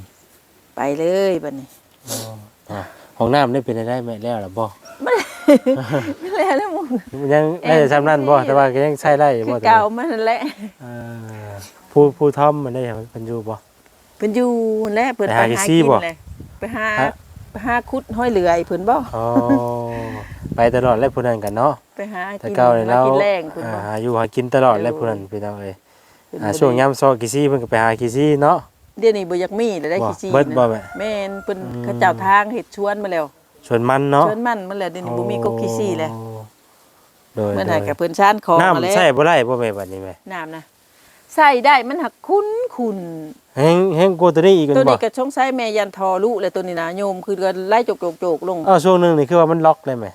Speaker 2: ไปเลยบัดนี้
Speaker 1: อ๋ออะห้องน้ำได้เป็นได้ไหมแล้วล่ะบ่
Speaker 2: แล้วแล้วมึง
Speaker 1: ยังได้แต่ซ้ำนั่นบ่แต่ว่าก็ยังใช้ได้อยู่
Speaker 2: คื
Speaker 1: บ่
Speaker 2: อ
Speaker 1: แต่
Speaker 2: เก่ามันนั่นแหละ
Speaker 1: เออผู้ผู้ทอมมันได้เพิ่นอยู่บ่
Speaker 2: เพิ่นอยู่นั่นแหละเพิ่น
Speaker 1: ไป
Speaker 2: ไป
Speaker 1: หา
Speaker 2: หา
Speaker 1: อี
Speaker 2: กิ
Speaker 1: ซี่
Speaker 2: น
Speaker 1: บ่
Speaker 2: เลยไปหา
Speaker 1: ฮะ
Speaker 2: ไปหาคุดห้อยเหลือยเพิ่นบ่
Speaker 1: อ๋อไปตลอดเลยผู้นั้นกันเนาะ
Speaker 2: ไปหา
Speaker 1: แต่
Speaker 2: กิน
Speaker 1: เก่าเลย
Speaker 2: หา
Speaker 1: เรา
Speaker 2: กินแรงเพิ่น
Speaker 1: อ่า
Speaker 2: บ่
Speaker 1: หาอยู่หากินตลอดเลยผู้นั้นพี่น้องเอ้ย
Speaker 2: เพิ่น
Speaker 1: อ่า
Speaker 2: บ่ได้
Speaker 1: ช่วงยามซอกิซี่เพิ่นก็ไปหากิซี่เนาะ
Speaker 2: เดี๋ยวนี้บ่อยากมีแล้วได้
Speaker 1: บ่
Speaker 2: ขี้ซี่
Speaker 1: เบิดบ่
Speaker 2: นะ
Speaker 1: แม่
Speaker 2: แม่นเพิ่น
Speaker 1: อืม
Speaker 2: เขาเจ้าทางเฮ็ดชวนมาแล้ว
Speaker 1: ชวนมันเนาะ
Speaker 2: ชวนมันมาแล้วเดี๋ยวนี้บ่มีกกขี้ซี่แล้ว
Speaker 1: โดย
Speaker 2: มัน
Speaker 1: โด
Speaker 2: หายกับเพิ่นชานของมา
Speaker 1: น้ำ
Speaker 2: แล้ว
Speaker 1: ใส่บ่ได้บ่แม่บัดนี้แม่
Speaker 2: น้ำนะใส่ได้มันหักคุ้นคุ้น
Speaker 1: แฮงแฮงกว่าตัวนี้อีกกัน
Speaker 2: ตัว
Speaker 1: บ่
Speaker 2: นี้ก็ชงใช้แม่ยันทอลูกเลยตัวนี้นะโยมคือก็ไล่จกจกจกลง
Speaker 1: อ้าวช่วงหนึงนี่คือว่ามันล็อกเลยแม่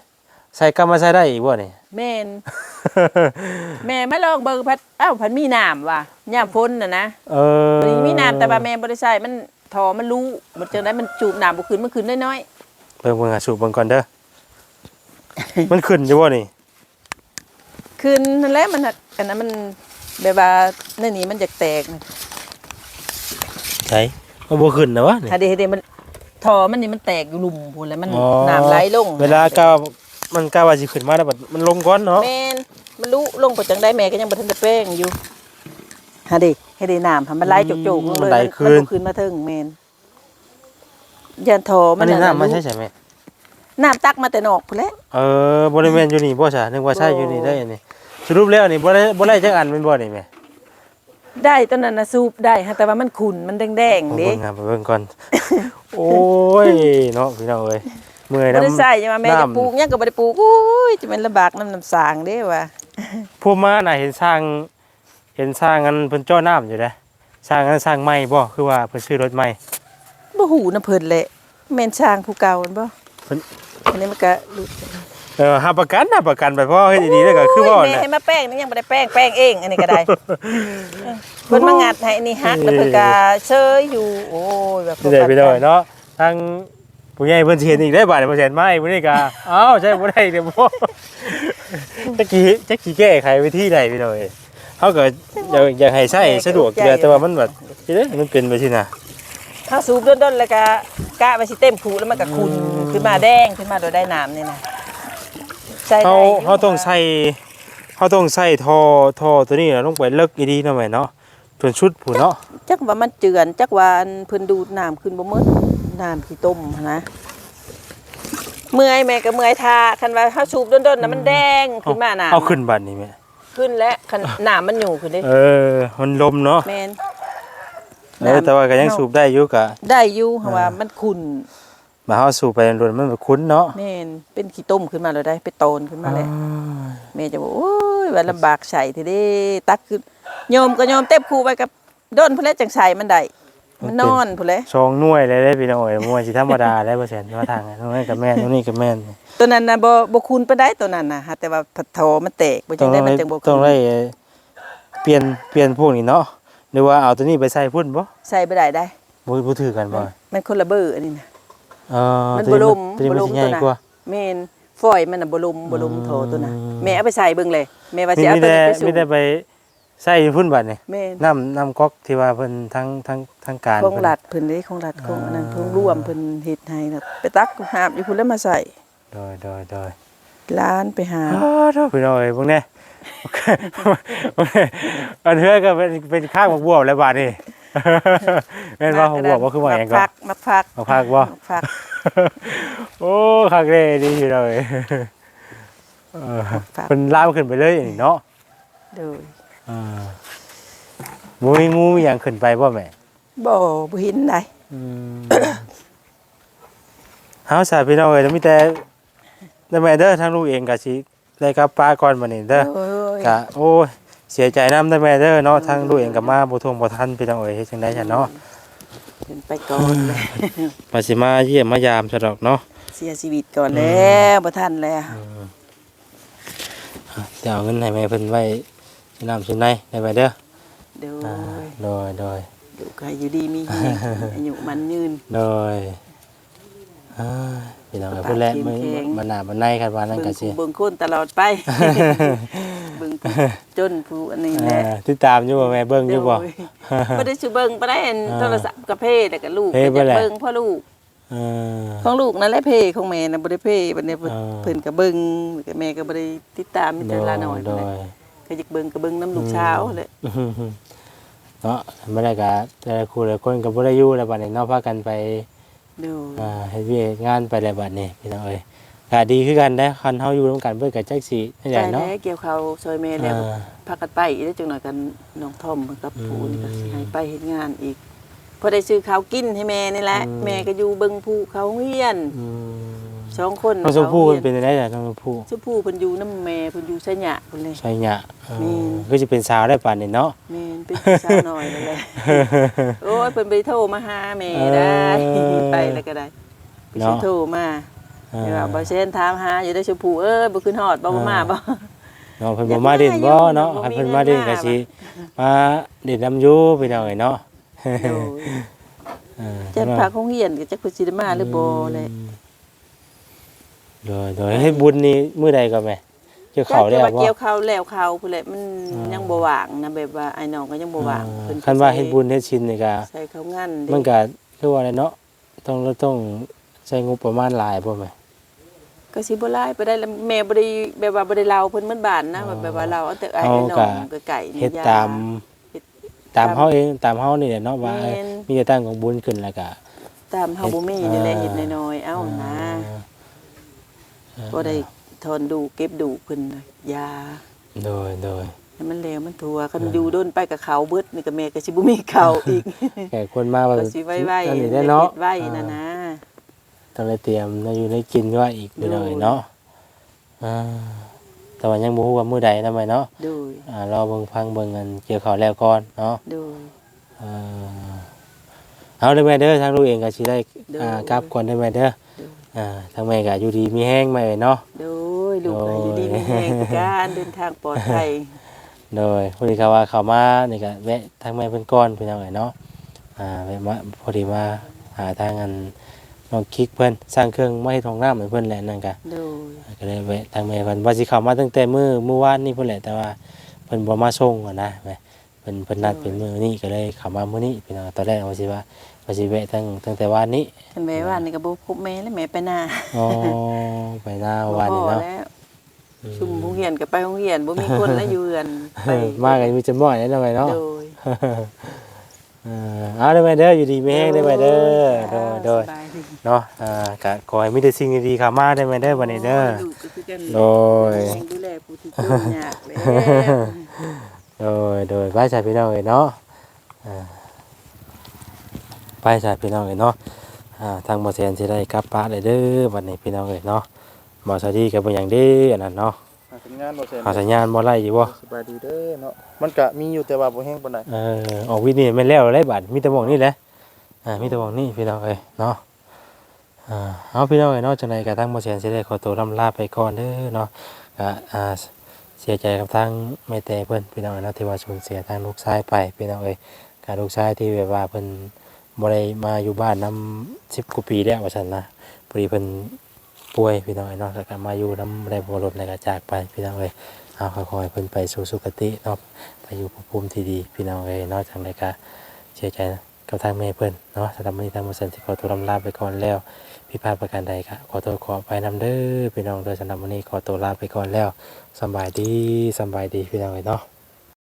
Speaker 1: ใส่กลับมาใส่ได้อีกบ่นี่
Speaker 2: แม่นแม่มาลองเบิ่งพัดอ้าวพัดมีน้ำว่ะยามพ้นน่ะนะ
Speaker 1: เออ
Speaker 2: ตัวนี้มีน้ำแต่ว่าแม่บ่ได้ใส่มันทอมันรู้มันจังได๋มันจูบน้ำบ่ขึ้นมันขึ้นน้อย
Speaker 1: เบิ่งเบิ่งหาสูบเบิ่งก่อนเด้อ มันขึ้นอยู่บ่นี่
Speaker 2: ๆขึ้นนั่นแหละมันหักอันนั้นมันแบบว่านั่นนี่มันอยากแตกนะ
Speaker 1: ใช่มันบ่ขึ้นนะวะนี่
Speaker 2: ถ้าเดเดมันทอมันนี่มันแตกอยู่หลุมพุ่นแล้วมัน
Speaker 1: อ๋อ
Speaker 2: น้ำไหลลง
Speaker 1: เวลากาวมันกาวว่าสิขึ้นมาแล้วบัดมันลงก่อนเนาะ
Speaker 2: แม่นมันรู้ลงไปจังได้แม่ก็ยังบ่ทันได้แป้งอยู่หาดิให้ได้น้ำให้มันไหลจกๆลงเลย
Speaker 1: ไหล
Speaker 2: มัน
Speaker 1: คืน
Speaker 2: บ่ขึ้นมาถึงแม่น ยันทอมั
Speaker 1: อันนี้ะน้ำมาใช่
Speaker 2: รู้
Speaker 1: ใช่ไหม
Speaker 2: น้ำตักมาแต่นอกพุ่นแหละ
Speaker 1: เออบริเวณอยู่นี่บ่ใช่นึกว่าใช่
Speaker 2: บ่
Speaker 1: อยู่นี่ได้อันนี้สรุปแล้วนี่บ่ได้บ่ได้จักอันแม่นบ่นี่แม่
Speaker 2: ได้ตอนนั้นน่ะสูบได้ฮะแต่ว่ามันขุ่นมันแดง
Speaker 1: เอา
Speaker 2: ๆเด้
Speaker 1: เบิ่งครับเบิ่งก่อนโอ้ยเนาะพี่น้องเอ้ยเมื่อย
Speaker 2: บ่ได้
Speaker 1: น้ำ
Speaker 2: ใส่จะมาแม่จะ
Speaker 1: น้ำ
Speaker 2: ปลูกหยังก็บ่ได้ปลูกอุ้ยจะเป็นลำบากน้ำน้ำสางเด้ว่ะ
Speaker 1: ผู้มาน่ะเห็นสร้างเห็นสร้างอันเพิ่นจ่อน้ำอยู่เด้สร้างอันสร้างใหม่บ่คือว่าเพิ่นซื้อรถใหม่
Speaker 2: บ่หูน้ำเพิ่นแหละแม่นช้างผู้เก่ามันบ่
Speaker 1: เพิ่น
Speaker 2: อันนี้มันก็รู้
Speaker 1: เออหาประกันหาประกันไปเพราะว่าเฮ็ดดีๆแล้วก็คือว่า
Speaker 2: โย
Speaker 1: น่ะ
Speaker 2: แม่ให้มาแป้งนี่ยังบ่ได้แป้งแป้งเองอันนี้ก็ได้เพิ่นมางัดให้อันนี่ฮักแล้วเพิ่นก็เชยอยู่โอ้ยแบบ
Speaker 1: นี่ได้พี่น้องเนาะทางผู้ใหญ่เพิ่นสิเห็นอีกได้บาดเพิ่นเห็นไหมมื้อนี้ก็อ้าวใช่บ่ได้เด้อบ่จักกี่จักกี่แก้ไขวิธีใดพี่น้องเอ้ยเฮาก็อยากอยากให้ใช้สะดวกอยู่แล้วแต่ว่ามันแบบสิเด้มันเป็นไปสินะ
Speaker 2: ถ้าสูบด้นๆแล้วก็กะไปสิเต็มผูแล้วมันก็ขุ่นขึ้นมาแดงขึ้นมาโดยได้น้ำนี่นะใส่ได้
Speaker 1: เฮา
Speaker 2: อยู่
Speaker 1: เฮาต้องใส่เฮาต้องใส่ท่อท่อตัวนี้น่ะลงไปเลิกอีดีหน่อยเนาะจนชุดผู้เนาะ
Speaker 2: จักว่ามันเจือนจักว่าอันเพิ่นดูดน้ำขึ้นบ่หมดน้ำที่ต้มหั้นนะเมื่อยแม่ก็เมื่อยทาคันว่าเฮาสูบด้นๆน่ะมันแดงขึ้นมาน้ำ
Speaker 1: เอาขึ้นบัดนี้แม่
Speaker 2: ขึ้นแล้วคันน้ำมันอยู่ขึ้นเด้
Speaker 1: เออมันลมเนาะ
Speaker 2: แม่น
Speaker 1: เออแต่ว่าก็ยังสูบได้อยู่กะ
Speaker 2: ได้อยู่เพราะว่ามันขุ่น
Speaker 1: มาเฮาสูบไปโดนมันแบบคุ้นเนาะ
Speaker 2: แม่นเป็นขี้ต้มขึ้นมาแล้วได้ไปโตนขึ้นมาแล้วแม่จะบอกโอ้ยว่าลำบากใส่ทีเด้ตักขึ้นโยมก็โยมเต็มคูไปกับด้นพุ่นแหละจังใส่มันได้มันนอนพุ่นแหละ
Speaker 1: สองหน่วยเลยได้พี่น้องเอ้ยมวยสิธรรมดาได้บ่แสนว่าทางนั้นตรงนั้นก็แม่นตรงนี้ก็แม่น
Speaker 2: ตัวนั้นน่ะบ่บ่คูณไปได้ตัวนั้นน่ะฮะแต่ว่าผัดโถมันแตกบ่
Speaker 1: ต้
Speaker 2: จั
Speaker 1: อง
Speaker 2: งได้มัน
Speaker 1: ได้
Speaker 2: จังบ่
Speaker 1: ต้
Speaker 2: ขึ้
Speaker 1: อง
Speaker 2: น
Speaker 1: ได้เปลี่ยนเปลี่ยนพวกนี้เนาะ หรือว่าเอาตัวนี้ไปใส่พุ่นบ่
Speaker 2: ใส่บ่ได้ได้
Speaker 1: บ่บ่ถือกันบ่
Speaker 2: มันคนละเบอร์อันนี้น่ะ
Speaker 1: เออ
Speaker 2: มัน
Speaker 1: ตัว
Speaker 2: บ่ลม
Speaker 1: ตัวนี้
Speaker 2: บ่
Speaker 1: มัน
Speaker 2: ล
Speaker 1: สิ
Speaker 2: ม
Speaker 1: ใหญ่
Speaker 2: ตัวน่ะ
Speaker 1: กว่า
Speaker 2: แม่นฝอยมันน่ะบ่ลมบ่ลมโถตัวน่ะ
Speaker 1: อืม
Speaker 2: แม่เอาไปใส่เบิ่งเลยแม่ว่าสิ
Speaker 1: มี
Speaker 2: เอา
Speaker 1: มี
Speaker 2: ตัว
Speaker 1: แต่
Speaker 2: นี้ไปสู
Speaker 1: มี
Speaker 2: บ
Speaker 1: แต่ไปใส่พุ่นบัดนี่
Speaker 2: แม่น
Speaker 1: น้ำน้ำก๊อกที่ว่าเพิ่นทั้งทั้งทั้งการ
Speaker 2: ของ
Speaker 1: เพิ่น
Speaker 2: รัฐเพิ่นเด้ของรัฐของอันนั้น
Speaker 1: อ่า
Speaker 2: ของร่วมเพิ่นเฮ็ดให้น่ะไปตักหาบอยู่พุ่นแล้วมาใส่
Speaker 1: โดยโดยโดย
Speaker 2: ร้านไปหา
Speaker 1: อ้าวเด้อพี่น้องเอ้ยพวกนี้ อันเทือก็เป็นเป็นข้างบักบวบแล้วบาดนี่แม่นว่าของบวบว่าคือว่าหยังก็
Speaker 2: มักมักพัก
Speaker 1: มักพักบ่
Speaker 2: มักพัก
Speaker 1: โอ้คักเลยดีพี่น้องเอ้ยเออ
Speaker 2: ฝาก
Speaker 1: เพิ่นลามขึ้นไปเลยนี่เนาะ
Speaker 2: โดย
Speaker 1: อ่างูมีงูมีหยังขึ้นไปบ่แม่
Speaker 2: บ่บ่เห็นได้
Speaker 1: อืมเฮาสาพี่น้องเอ้ยแล้วมีแต่แต่แม่เด้อทางลูกเองก็สิ ได้กลับป้าก่อนบัดนี้เด้อ
Speaker 2: โอ้ย
Speaker 1: ก็โอ้ยเสียใจนำแต่แม่เด้อเนาะทางลูกเองก็มาบ่ทวงบ่ทันพี่น้องเอ้ยเฮ็ดจังได๋ซั่นเนาะ
Speaker 2: เพิ่นไปก่อนเลย
Speaker 1: ว่าสิมาเยี่ยมมายามซะดอกเนาะ
Speaker 2: เสียชีวิตก่อนแล้วบ่ทันแล้ว
Speaker 1: จะเอาเงินให้แม่เพิ่นไว้สิน้ำสิในได้ไว้เด้อ
Speaker 2: โด
Speaker 1: อ่ายโดยโดย
Speaker 2: อยู่ใครอยู่ดีมีแรงอายุมันยืน
Speaker 1: โดย อ่าพี่น้องเอ้ยเพิ่นแหละมื้อ
Speaker 2: เข้มแข็ง
Speaker 1: บันหน้าบันในกันว่านั่น
Speaker 2: เบิ่
Speaker 1: ก็
Speaker 2: ง
Speaker 1: สิ
Speaker 2: ผู้เบิ่งคนตลอดไปเบิ่งผู้จนผู้อันนี้แห
Speaker 1: อ่า
Speaker 2: ละ
Speaker 1: ติดตามอยู่บ่แม่เบิ่งอยู่บ่
Speaker 2: โดยบ่ได้สิเบิ่งบ่ได้อัน
Speaker 1: อ่า
Speaker 2: โทรศัพท์กับเพแล้วก็ลูก
Speaker 1: เพ
Speaker 2: ก็
Speaker 1: เบิ่
Speaker 2: จะ
Speaker 1: งแหละ
Speaker 2: เบิ่งพ่อลูก
Speaker 1: เออ
Speaker 2: ของลูกนั่นแหละเพของแม่น่ะบ่ได้เพบัดนี้เพิ่น
Speaker 1: อ่า
Speaker 2: เพิ่นก็เบิ่งแม่ก็บ่ได้ติดตามมีแต่ละน้อย
Speaker 1: โด
Speaker 2: นั่นแหละ
Speaker 1: ย
Speaker 2: ก็อยากเบิ่งก็เบิ่งน้ำลูกสาวแหละ
Speaker 1: เนาะไม่ได้ก็แต่ละคู่ละคนก็บ่ได้อยู่แล้วบัดนี้เนาะพากันไป
Speaker 2: ดู
Speaker 1: อ่าเฮ็ดเวียกงานไปแล้วบัดนี้พี่น้องเอ้ยก็ดีคือกันนะคันเฮาอยู่ร่วมกันเพิ่นก็จักสินั่นแห
Speaker 2: ใช่
Speaker 1: ละ
Speaker 2: แล้
Speaker 1: เนาะ
Speaker 2: วเกี่ยวข้าวซอยแม่แล้ว
Speaker 1: อ่า
Speaker 2: พากันไปอีกแล้วจังหน่อยกันน้องทอมกับผู้นี่ก็สิ
Speaker 1: อืม
Speaker 2: ให้ไปเฮ็ดงานอีกพอได้ซื้อข้าวกินให้แม่นี่แหละ
Speaker 1: อืม
Speaker 2: แม่ก็อยู่เบิ่งผู้เขาเฮียน
Speaker 1: อืม
Speaker 2: สองคน
Speaker 1: น้องชมพู่
Speaker 2: ขา
Speaker 1: เพิ่น
Speaker 2: ฮีย
Speaker 1: เป็นจังได๋ล่ะน้องชมพู่
Speaker 2: ชมพู่เพิ่นอยู่น้ำแม่เพิ่นอยู่ไสหยะเพิ่นเลย
Speaker 1: ใช่หยะเออ
Speaker 2: มี
Speaker 1: ก็สิเป็นสาวได้ป่านนี้เนาะ
Speaker 2: แม่นเป็นสาวน้อยนั่นแหละ โอ้ยเพิ่นไปโทรมาหาแม่ได้
Speaker 1: เออ
Speaker 2: ไปแล้วก็ได้ไป
Speaker 1: เนาะ
Speaker 2: สิโทรมา
Speaker 1: เออ
Speaker 2: แต่ว่าบ่เช่นถามหาอยู่ได้ชมพู่เอ้ยบ่ขึ้นฮอดบ่บ่มาบ่
Speaker 1: เนาะเพิ่นบ่มาเด่นบ่เนาะ
Speaker 2: บ่
Speaker 1: คัน
Speaker 2: มี
Speaker 1: เพิ่นมาเด่นก็สิมาเด่นนำอยู่พี่น้องเอ้ยเนาะ
Speaker 2: โดย
Speaker 1: เออ
Speaker 2: จะพาคงเฮียนก็จักเพิ่นสิได้มาหรือบ่แหละ
Speaker 1: โดยโดยให้บุญนี่มื้อใดก็แม่เกี่ยวข้าวแล้ว
Speaker 2: จัก
Speaker 1: บ่
Speaker 2: เกี่ยวข้าวแล้วข้าวพุ่นแหละมัน
Speaker 1: อ่ายั
Speaker 2: ยังบ่ว่างนะแบบว่าไอ้น้องก็ยังบ่ว่างเพิ่น
Speaker 1: คันว่าเฮ็ดบุญเฮ็ดศีลนี่ก็
Speaker 2: ใส่ข้าวงานเด้
Speaker 1: มันก็คือว่าอะไรเนาะต้องเราต้องใช้งบประมาณหลายบ่แม่
Speaker 2: ก็สิบ่หลายไปได้แล้วแม่บ่ได้แบบว่าบ่ได้เล่าเพิ่นมันบ้านนะ
Speaker 1: อ๋อ
Speaker 2: แบบว่าเราเอาแต่ไอ้
Speaker 1: เอา
Speaker 2: น้
Speaker 1: ก็
Speaker 2: องก็ไก่นี่
Speaker 1: เฮ็ด
Speaker 2: ย
Speaker 1: ตาม
Speaker 2: เฮ็ด
Speaker 1: ตามเฮาเองตามเฮานี่แหละเนาะว่า
Speaker 2: แม่น
Speaker 1: มีแต่ตั้งของบุญขึ้นแล้วก็
Speaker 2: ตามเฮาบ่มีนี่แหละเฮ็ดน้อยๆเอ้านะ
Speaker 1: อ่า
Speaker 2: บ่ได้ทอนดูเก็บดูเพิ่นน่ะยา
Speaker 1: โดยโดย
Speaker 2: ให้มันแล้วมันทั่วคันอยู่โดนไปกับเขาเบิดนี่ก็แม่ก็สิบ่มีข้าวอีก
Speaker 1: แขกคนมาว่า
Speaker 2: ก็สิไว้ไว้
Speaker 1: อันนี้ได้เนาะ
Speaker 2: ไว้นะนะ
Speaker 1: ต้องได้เตรียมได้อยู่ได้กินไว่าอีกไปเลยเนาะอ่าแต่ว่ายังบ่ฮู้ว่ามื้อใดนำไว้เนาะ
Speaker 2: โดย
Speaker 1: อ่ารอเบิ่งฟังเบิ่งกันเกี่ยวข้าวแล้วก่อนเนาะ
Speaker 2: โดย
Speaker 1: เอ่อเอาเด้อแม่เด้อทางลูกเองก็สิได้
Speaker 2: เด้ออ่
Speaker 1: อ่ากลับก่อนเด้อแม่เด้อ
Speaker 2: เด้ อ
Speaker 1: อ่าทางแม่ก็อยู่ดีมีแห้งแม่เอ้ยเนาะ
Speaker 2: โดยลูกให้อยู่ดีมีแรงการเดินทางปลอดภัย
Speaker 1: โดยพอดีเขาว่าเขามานี่ก็แวะทางแม่เพิ่นก่อนเพิ่นเอาไว้เนาะ อ่าแวะมาพอดีมาหาทางอันน้องคิกเพิ่นสร้างเครื่องมาเฮ็ดห้องน้ำให้เพิ่นแหละนั่นก็
Speaker 2: โดย
Speaker 1: ก็เลยแวะทางแม่เพิ่นว่าสิเข้ามาตั้งแต่มื้อเมื่อวานนี่เพิ่นแหละแต่ว่าเพิ่นบ่มาส่งอะนะแม่เพิ่นเพิ่นนัดเป็นมื้อนี้ก็เลยเข้ามามื้อนี้พี่น้องตอนแรกว่าสิว่า ว่าสิแวะตั้งตั้งแต่วานนี้
Speaker 2: คันแม่ว่านี่ก็บ่พบแม่แล้วแม่ไปนา
Speaker 1: อ๋อไปหน้า
Speaker 2: บ่
Speaker 1: วาน
Speaker 2: พ
Speaker 1: นี่
Speaker 2: อ
Speaker 1: เนาะ
Speaker 2: แล้วชุมโรงเรียนก็ไปโรงเรียนบ่มีคนแล้วอยู่เรือนไป
Speaker 1: มากันมีจำบ่อยแน่นอนเนาะ
Speaker 2: โดย
Speaker 1: เออเอาได้ไหมเด้ออยู่ดีไม่แห้งได้ไหมเด้อโดยโดย
Speaker 2: สบาดี
Speaker 1: เนาะอ่าก็ขอให้มีแต่สิ่งดีๆเข้ามาได้ไหมเด้อวันนี้เด้อ
Speaker 2: ลูกก็คือกัน
Speaker 1: โดย
Speaker 2: แรงดูแลผู้ที่ทุกข์ยากแล้ว
Speaker 1: โดยโดยไปสายพี่น้องเลยเนาะอ่า ไปสายพี่น้องเลยเนาะอ่าทางบอเซนสิได้กลับปะเลยเด้อวันนี้พี่น้องเลยเนาะบอสวัสดีกับบ่อย่างเดีอันนั้นเนาะ
Speaker 3: หาสัญญาณบ่เซ็น
Speaker 1: หาสัญญาณบ่ไล่อยู่บ่
Speaker 3: สบายดีเด้อเนาะมันก็มีอยู่แต่ว่าบ่แห้งปานใด
Speaker 1: เออออกวินี่ไม่นแล้วไรบัดมีแต่บอกนี่แหละอ่ามีแต่บอกนี่พี่น้องเลยเนาะอ่าเอาพี่น้องเลยเนาะจังไดกระทั่งบอเซนสิได้ขอตัวลำลาไปก่อนเด้อเนาะก็อ่าเสียใจกับทางแม่แต่เพิ่นพี่น้องเอ้ยเนาะที่ว่าสูญเสียทางลูกชายไปพี่น้องเอ้ยการลูกชายที่แบบว่าเพิ่น บ่ได้มาอยู่บ้านนำ10กว่าปีแล้วว่าซั่นนะพอดีเพิ่นป่วยพี่น้องเอ้นาะแล้วก็มาอยู่นำได้บ่รถแล้วก็จากไปพี่น้องเอ้ยเอาค่อยๆเพิ่นไปสู่สุคติเนาะไปอยู่ภูมิที่ดีพี่น้องเอ้ยเนอกจากนั้นก็เสียใจกับทางแม่เพิ่นเนาะสำหรับวันนี้ทางบริษัทที่ขอตัวลำลาไปก่อนแล้วพิดพลาประการใดก็ขอตัวขอไปนำเด้อพี่น้องโดยสำหรับวันนี้ขอตัวลาไปก่อนแล้วสบายดีสบายดีพี่น้องเอ้ยเนาะ